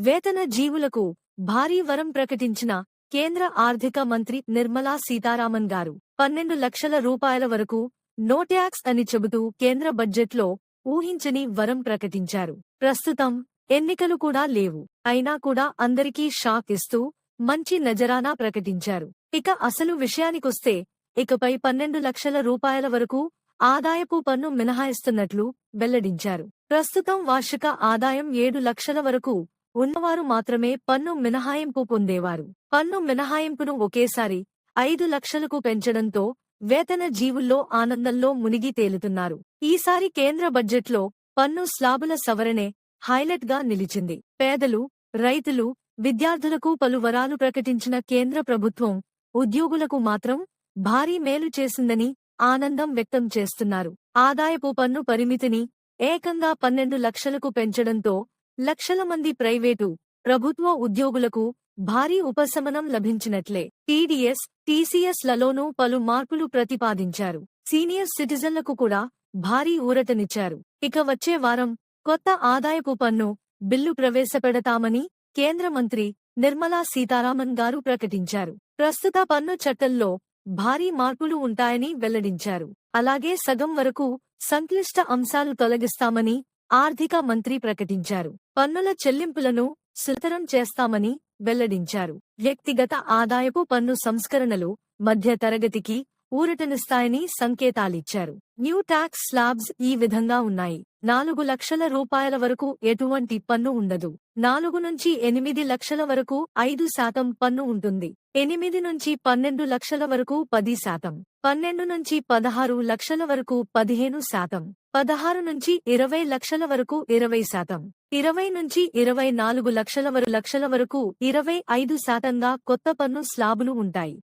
వేతన జీవులకు భారీ వరం ప్రకటించిన కేంద్ర ఆర్థిక మంత్రి నిర్మలా సీతారామన్ గారు. పన్నెండు లక్షల రూపాయల వరకు నో ట్యాక్స్ అని చెబుతూ కేంద్ర బడ్జెట్లో ఊహించని వరం ప్రకటించారు. ప్రస్తుతం ఎన్నికలు కూడా లేవు. అయినా కూడా అందరికీ షాక్ ఇస్తూ మంచి నజరానా ప్రకటించారు. ఇక అసలు విషయానికొస్తే ఇకపై పన్నెండు లక్షల రూపాయల వరకు ఆదాయపు పన్ను మినహాయిస్తున్నట్లు వెల్లడించారు. ప్రస్తుతం వార్షిక ఆదాయం ఏడు లక్షల వరకు ఉన్నవారు మాత్రమే పన్ను మినహాయింపు పొందేవారు. పన్ను మినహాయింపును ఒకేసారి ఐదు లక్షలకు పెంచడంతో వేతన జీవుల్లో ఆనందంలో మునిగి తేలుతున్నారు. ఈసారి కేంద్ర బడ్జెట్లో పన్ను స్లాబుల సవరణే హైలైట్గా నిలిచింది. పేదలు రైతులు విద్యార్థులకు పలు వరాలు ప్రకటించిన కేంద్ర ప్రభుత్వం ఉద్యోగులకు మాత్రం భారీ మేలు చేసిందని ఆనందం వ్యక్తం చేస్తున్నారు. ఆదాయపు పన్ను పరిమితిని ఏకంగా పన్నెండు లక్షలకు పెంచడంతో లక్షల మంది ప్రైవేటు ప్రభుత్వ ఉద్యోగులకు భారీ ఉపశమనం లభించినట్లే. టీడీఎస్ టీసీఎస్ లలోనూ పలు మార్పులు ప్రతిపాదించారు. సీనియర్ సిటిజన్లకు కూడా భారీ ఊరటనిచ్చారు. ఇక వచ్చే వారం కొత్త ఆదాయపు పన్ను బిల్లు ప్రవేశపెడతామని కేంద్ర మంత్రి నిర్మలా సీతారామన్ గారు ప్రకటించారు. ప్రస్తుత పన్ను చట్టంలో భారీ మార్పులు ఉంటాయని వెల్లడించారు. అలాగే సగం వరకు సంక్లిష్ట అంశాలు తొలగిస్తామని ఆర్థిక మంత్రి ప్రకటించారు. పన్నుల చెల్లింపులను సులతరం చేస్తామని వెల్లడించారు. వ్యక్తిగత ఆదాయపు పన్ను సంస్కరణలు మధ్య తరగతికి ఊరటనిస్తాయని సంకేతాలిచ్చారు. న్యూ ట్యాక్స్ స్లాబ్స్ ఈ విధంగా ఉన్నాయి. నాలుగు లక్షల రూపాయల వరకు ఎటువంటి పన్ను ఉండదు. నాలుగు నుంచి ఎనిమిది లక్షల వరకు ఐదు శాతం పన్ను ఉంటుంది. ఎనిమిది నుంచి పన్నెండు లక్షల వరకు పది శాతం. పన్నెండు నుంచి పదహారు లక్షల వరకు పదిహేను శాతం. పదహారు నుంచి ఇరవై లక్షల వరకు ఇరవై శాతం. ఇరవై నుంచి ఇరవై నాలుగు లక్షల వరకు లక్షల వరకు ఇరవై ఐదు శాతంగా కొత్త పన్ను స్లాబులు ఉంటాయి.